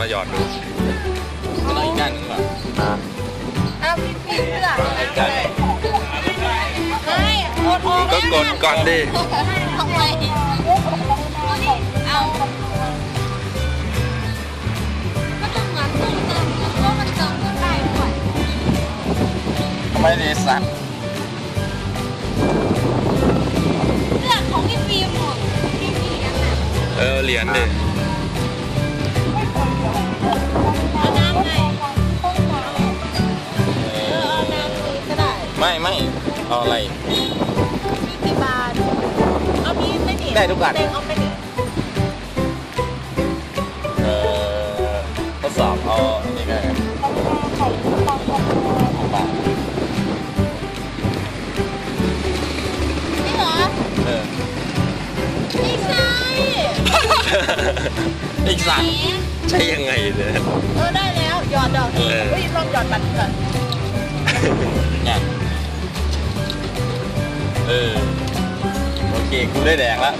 มาหยอดดูก็ต้องอีกด้านหนึงว่ะอ้าวพี่พี่เสื้อไอ้กันไม่กดออกก็กดก่อนดิทำไมเอาก็ต้องเหมือนต้องเติมเพราะมันเติมเงินได้ด้วยไม่ได้สักเสื้อของพี่ฟิล์มหมดพี่ฟิล์มน่ะเออเหรียญดิ ได้ไม่ไม่เอาอะไร มีกี่บาทเอาพี่ไม่ดิได้ทุกอัน เต็งเอาไปดิเอ่อทดสอบเอาอันนี้ก็ได้ของป่านี่เหรอเออไม่ใช่อีกสักไหนใช่ยังไงเนี่ย เออได้แล้วหยอดดอกเออ เฮ้ยลองหยอดบัตรก่อน เนี่ย เออ โอเคกูได้แดงแล้ว